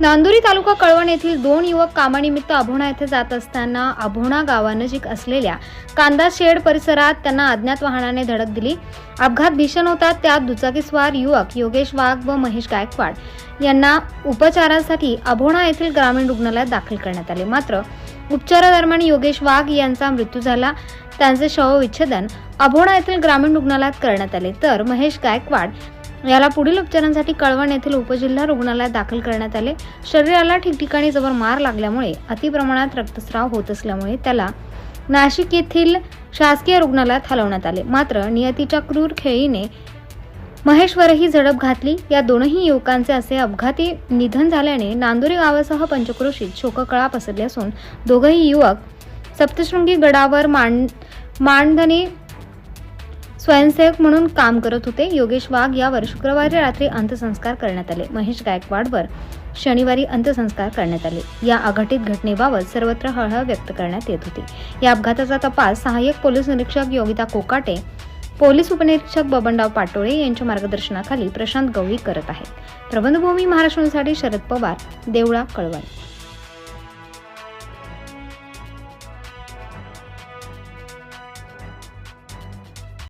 नांदुरी तालुका कळवण येथील दोन युवक कामानिमित्त अभोणा येथे जात असताना अभोणा गावानजीक असलेल्या कांदा शेड परिसरात त्यांना अज्ञात वाहनाने धडक दिली. अपघात भीषण होता त्यात दुचाकीस्वार युवक योगेश वाघ व महेश गायकवाड यांना उपचारासाठी अभोणा येथील ग्रामीण रुग्णालयात दाखल करण्यात आले. मात्र उपचारादरम्यान योगेश वाघ यांचा मृत्यू झाला. त्यांचे शवविच्छेदन अभोणा येथील ग्रामीण रुग्णालयात करण्यात आले. तर महेश गायकवाड याला पुढील उपचारांसाठी कळवण येथील उपजिल्हा रुग्णालयात दाखल करण्यात आले. शरीराला ठिकठिकाणी जबर मार लागल्यामुळे अतिप्रमाणात रक्तस्राव होत असल्यामुळे त्याला नाशिक येथील शासकीय रुग्णालयात हलवण्यात आले. मात्र नियतीच्या क्रूर खेळीने महेश्वरही झडप घातली. या दोनही युवकांचे असे अपघाती निधन झाल्याने नांदुरी गावासह पंचक्रोशीत शोककळा पसरली असून दोघंही युवक सप्तशृंगी गडावर मांड मांडधनी स्वयंसेवक म्हणून काम करत होते. योगेश वाघ यावर शुक्रवारी रात्री अंत्यसंस्कार करण्यात आले. महेश गायकवाडवर शनिवारी अंत्यसंस्कार करण्यात आले. या अघटित घटनेबाबत सर्वत्र हळहळ व्यक्त करण्यात येत होती. या अपघाताचा तपास सहाय्यक पोलीस निरीक्षक योगिता कोकाटे पोलीस उपनिरीक्षक बबनराव पाटोळे यांच्या मार्गदर्शनाखाली प्रशांत गवळी करत आहेत. प्रबंधभूमी महाराष्ट्रासाठी शरद पवार देवळा कळवण.